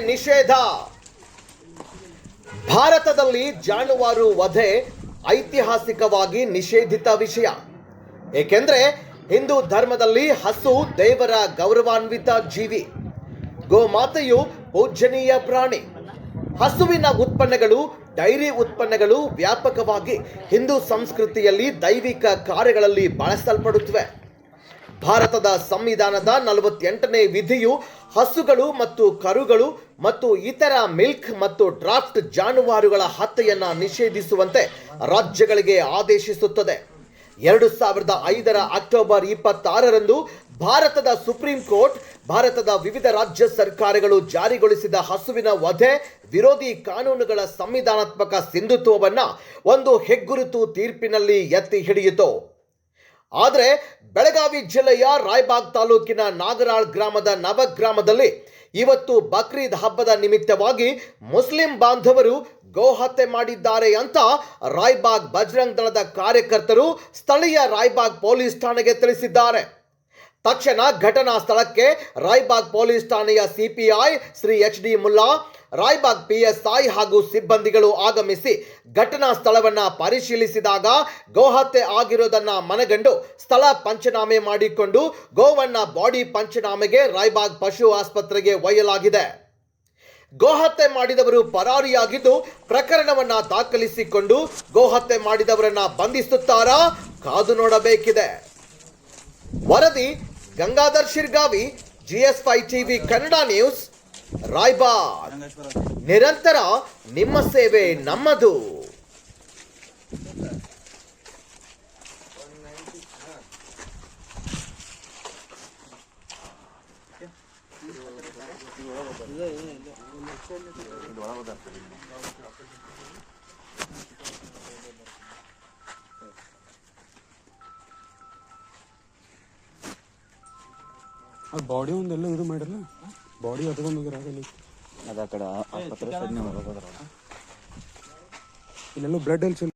ನಿಷೇಧ. ಭಾರತದಲ್ಲಿ ಜಾನುವಾರು ವಧೆ ಐತಿಹಾಸಿಕವಾಗಿ ನಿಷೇಧಿತ ವಿಷಯ. ಏಕೆಂದ್ರೆ ಹಿಂದೂ ಧರ್ಮದಲ್ಲಿ ಹಸು ದೇವರ ಗೌರವಾನ್ವಿತ ಜೀವಿ. ಗೋಮಾತೆಯು ಪೂಜನೀಯ ಪ್ರಾಣಿ. ಹಸುವಿನ ಉತ್ಪನ್ನಗಳು, ಡೈರಿ ಉತ್ಪನ್ನಗಳು ವ್ಯಾಪಕವಾಗಿ ಹಿಂದೂ ಸಂಸ್ಕೃತಿಯಲ್ಲಿ ದೈವಿಕ ಕಾರ್ಯಗಳಲ್ಲಿ ಬಳಸಲ್ಪಡುತ್ತವೆ. ಭಾರತದ ಸಂವಿಧಾನದ ನಲವತ್ತೆಂಟನೇ ವಿಧಿಯು ಹಸುಗಳು ಮತ್ತು ಕರುಗಳು ಮತ್ತು ಇತರ ಮಿಲ್ಕ್ ಮತ್ತು ಡ್ರಾಫ್ಟ್ ಜಾನುವಾರುಗಳ ಹತ್ಯೆಯನ್ನು ನಿಷೇಧಿಸುವಂತೆ ರಾಜ್ಯಗಳಿಗೆ ಆದೇಶಿಸುತ್ತದೆ. ಎರಡು ಸಾವಿರದ ಐದರ ಅಕ್ಟೋಬರ್ ಇಪ್ಪತ್ತಾರರಂದು ಭಾರತದ ಸುಪ್ರೀಂ ಕೋರ್ಟ್, ಭಾರತದ ವಿವಿಧ ರಾಜ್ಯ ಸರ್ಕಾರಗಳು ಜಾರಿಗೊಳಿಸಿದ ಹಸುವಿನ ವಧೆ, ವಿರೋಧಿ ಕಾನೂನುಗಳ ಸಂವಿಧಾನಾತ್ಮಕ ಸಿಂಧುತ್ವವನ್ನು ಒಂದು ಹೆಗ್ಗುರುತು ತೀರ್ಪಿನಲ್ಲಿ ಎತ್ತಿ ಹಿಡಿಯಿತು. ಆದರೆ ಬೆಳಗಾವಿ ಜಿಲ್ಲೆಯ ರಾಯಬಾಗ್ ತಾಲೂಕಿನ ನಾಗರಾಳ್ ಗ್ರಾಮದ ನವಗ್ರಾಮದಲ್ಲಿ ಇವತ್ತು ಬಕ್ರೀದ್ ಹಬ್ಬದ ನಿಮಿತ್ತವಾಗಿ ಮುಸ್ಲಿಂ ಬಾಂಧವರು ಗೋಹತ್ಯೆ ಮಾಡಿದ್ದಾರೆ ಅಂತ ರಾಯ್ಬಾಗ್ ಬಜರಂಗ್ ದಳದ ಕಾರ್ಯಕರ್ತರು ಸ್ಥಳೀಯ ರಾಯ್ಬಾಗ್ ಪೊಲೀಸ್ ಠಾಣೆಗೆ ತಿಳಿಸಿದ್ದಾರೆ. ತಕ್ಷಣ ಘಟನಾ ಸ್ಥಳಕ್ಕೆ ರಾಯ್ಬಾಗ್ ಪೊಲೀಸ್ ಠಾಣೆಯ CPI Shri H D Mulla, Raibag PSI ಹಾಗೂ ಸಿಬ್ಬಂದಿಗಳು ಆಗಮಿಸಿ ಘಟನಾ ಸ್ಥಳವನ್ನು ಪರಿಶೀಲಿಸಿದಾಗ ಗೋಹತ್ಯೆ ಆಗಿರೋದನ್ನು ಮನಗಂಡು ಸ್ಥಳ ಪಂಚನಾಮೆ ಮಾಡಿಕೊಂಡು ಗೋವನ್ನ ಬಾಡಿ ಪಂಚನಾಮೆಗೆ ರಾಯ್ಬಾಗ್ ಪಶು ಆಸ್ಪತ್ರೆಗೆ ಒಯ್ಯಲಾಗಿದೆ. ಗೋಹತ್ಯೆ ಮಾಡಿದವರು ಪರಾರಿಯಾಗಿದ್ದು ಪ್ರಕರಣವನ್ನ ದಾಖಲಿಸಿಕೊಂಡು ಗೋಹತ್ಯೆ ಮಾಡಿದವರನ್ನ ಬಂಧಿಸುತ್ತಾರಾ? ಕಾದು ನೋಡಬೇಕಿದೆ. ವರದಿ Gangadhar Shirgavi GS five TV Kannada news Raibag. ನಿರಂತರ ನಿಮ್ಮ ಸೇವೆ ನಮ್ಮದು. ಅದು ಬಾಡಿ ಒಂದೆಲ್ಲ ಇದು ಮಾಡಿರಲ್ಲ ಬಾಡಿ ಹತ್ಕೊಂಡು ಹೋಗಿರಾಗಲಿ ಅದ ಕಡೆ ಆಸ್ಪತ್ರೆ ಇಲ್ಲೆಲ್ಲ ಹೋಗೋದ್ರ ಇಲ್ಲೆಲ್ಲೋ ಬ್ಲಡ್ ಎಲ್ಲಿ ಚೆಲ್